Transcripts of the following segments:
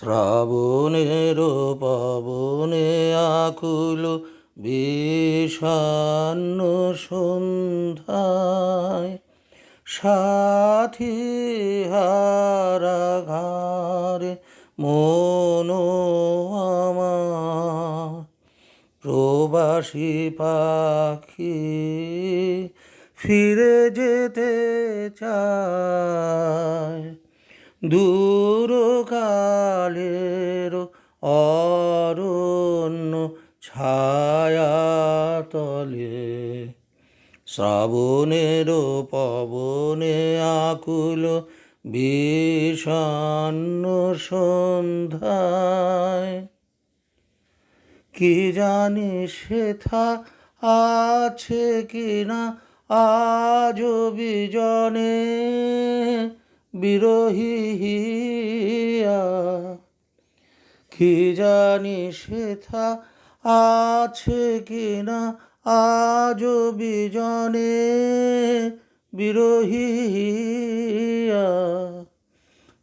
শ্রাবণের পাবনে আকুল বিষান্ন সন্ধ্যায়। সাথী হারা ঘারে মন প্রবাসী পাখি ফিরে যেতে চায়। দূর অরণ্য ছায়া তলে শ্রাবণের পবনে আকুল বিষণ্ণ সন্ধ্যায় কি জানি সেথা আছে কি না আজ বিজনে বিরোহী হিয়া। কি জানি সেথা আছে কি না আজ বিজনে বিরোহী হিয়া।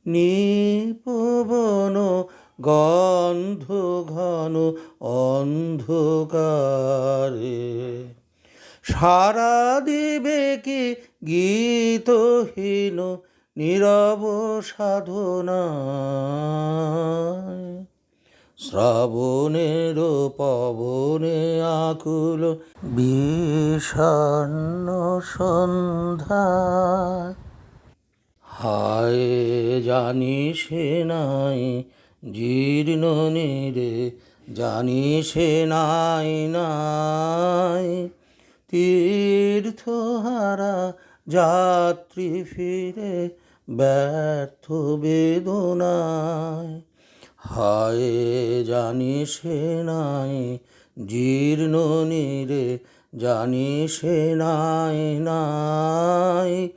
নিপবন গন্ধ ঘন অন্ধকারে সারা দিবে কি গীতহীন নীরব সাধনায় শ্রাবণের পবনে আকুল বিষণ্ণ সন্ধ্যায়। হায় জানি সে নাই জীর্ণ নীরে জানি সে নাই নাই। তীর্থহারা যাত্রী ফিরে ব্যর্থ বেদনায়। হায় জানি সে নাই, জীর্ণ নীরে জানি সে নাই নাই।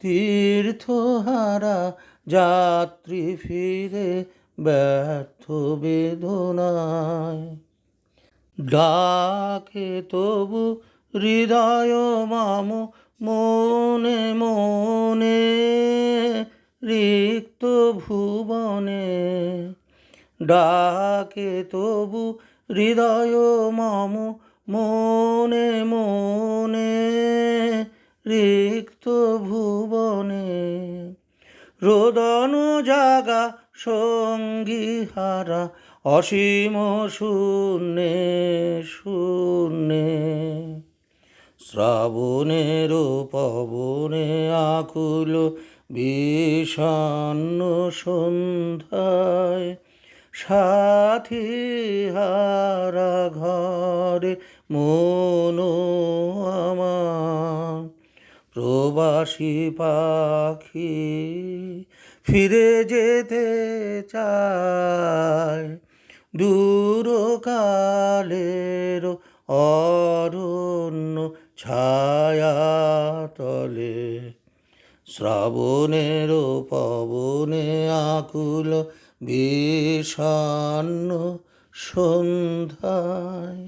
তীর্থহারা যাত্রী ফিরে ব্যর্থ বেদনায়। ডাকে তবু হৃদয় মাম মনে মনে, রিক্ত ভুবনে ডাকে তবু হৃদয় মাম মনে মনে রিক্ত ভুবনে রোদন জাগা সঙ্গী হারা অসীম শূন্যে শূন্যে শ্রাবণের পবনে আকুল বিষণ্ণ সন্ধ্যায় সাথী হারা ঘরে মন আমার। প্রবাসী পাখি ফিরে যেতে চায় দূর কালের অরণ্য ছায়া তলে। শ্রাবণের পবনে আকুল বিষণ্ণ সন্ধ্যায়